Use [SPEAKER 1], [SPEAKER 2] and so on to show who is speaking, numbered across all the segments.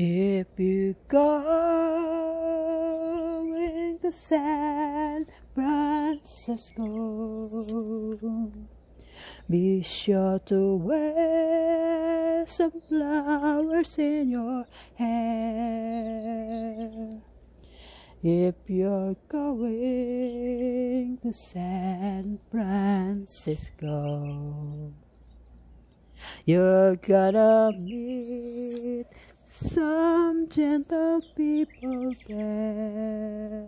[SPEAKER 1] If you going to San Francisco, be sure to wear some flowers in your hair. If you're going to San Francisco, you're gonna meet some gentle people there.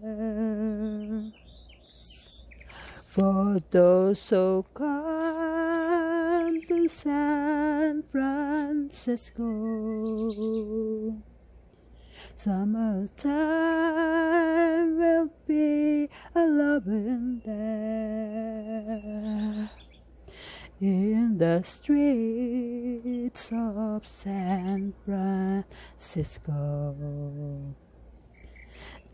[SPEAKER 1] For those who come to San Francisco, summertime will be a loving there in the streets of San Francisco.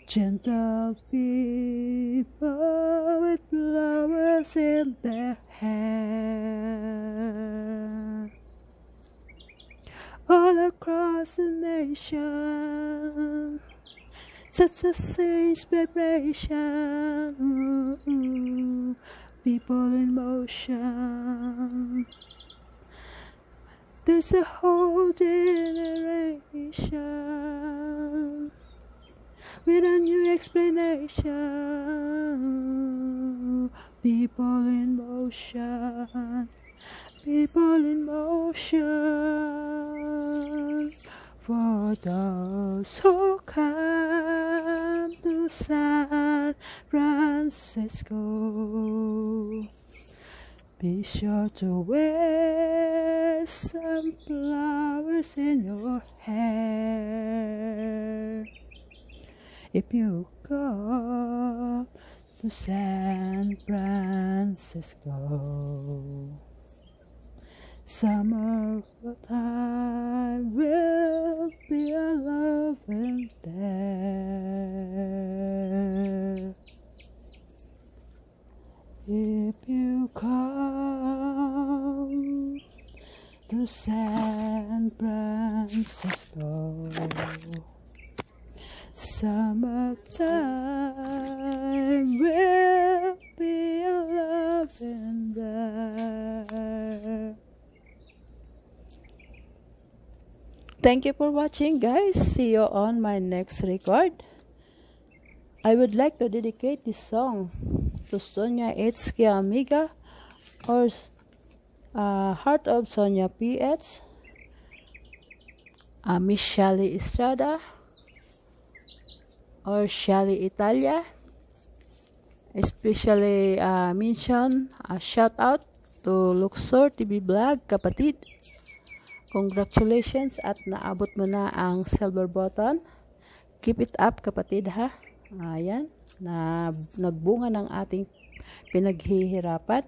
[SPEAKER 1] Gentle people with flowers in their hair. All across the nation, such a strange vibration people in motion. There's a whole generation with a new explanation. People in motion, people in motion. For those who come to San Francisco, be sure to wear some flowers in your hair. If you go to San Francisco, summertime to San Francisco, summertime will be a loving there. Thank you for watching guys. See you on my next record. I would like to dedicate this song to Sonia H. Amiga or uh, Heart of Sonia PH, uh, Miss Shelly Estrada or Shelly Italia. Especially uh, mention a shout out to Luxor TV Vlog, kapatid. Congratulations at naabot mo na ang silver button. Keep it up kapatid ha. Ayan, na nagbunga ng ating pinaghihirapan.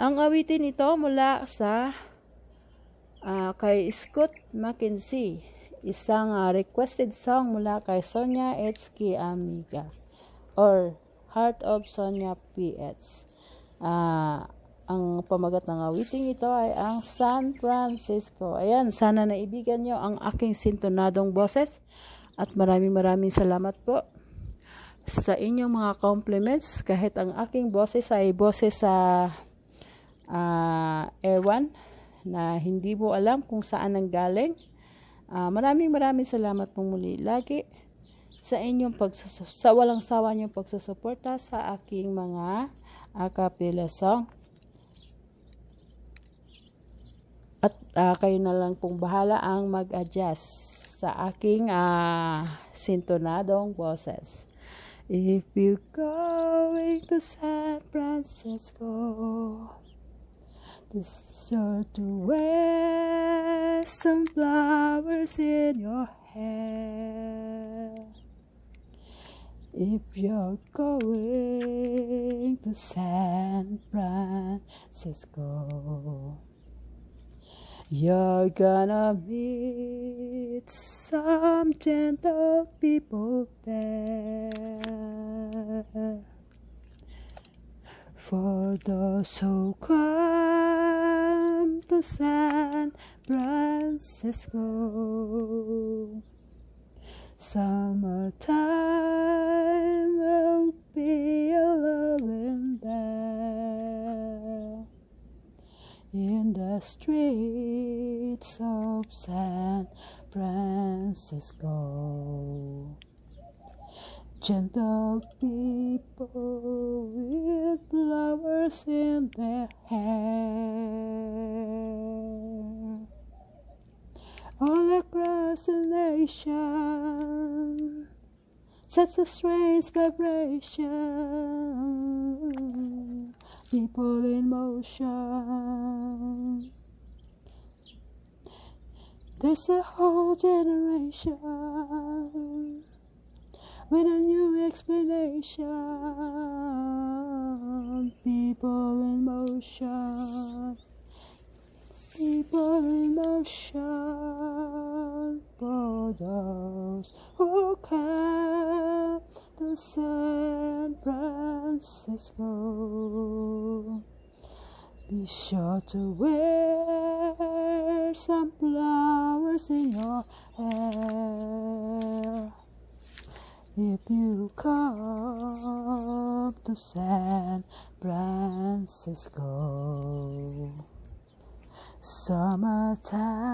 [SPEAKER 1] Ang awitin ito mula sa uh, kay Scott Mackenzie. Isang uh, requested song mula kay Sonia Etsky Amiga or Heart of Sonia PH. Uh, ang pamagat ng awiting ito ay ang San Francisco. Ayan, sana naibigan nyo ang aking sintonadong boses at maraming maraming salamat po sa inyong mga compliments kahit ang aking boses ay boses sa uh, ewan na hindi mo alam kung saan ang galing. Uh, maraming maraming salamat pong muli lagi sa inyong pagsus sa walang sawa niyong pagsusuporta sa aking mga acapella song. At uh, kayo na lang pong bahala ang mag-adjust sa aking uh, sintonadong boses. If you're going to San Francisco, be sure to wear some flowers in your hair. If you're going to San Francisco, you're gonna meet some gentle people there. For those who come to San Francisco, summertime will be loving there in the streets of San Francisco. Gentle people with flowers in their hair. All across the nation, such a strange vibration. People in motion. There's a whole generation with a new explanation. People in motion, people in motion. For those who come to San Francisco, be sure to wear some flowers in your hair. If you come to San Francisco, summertime.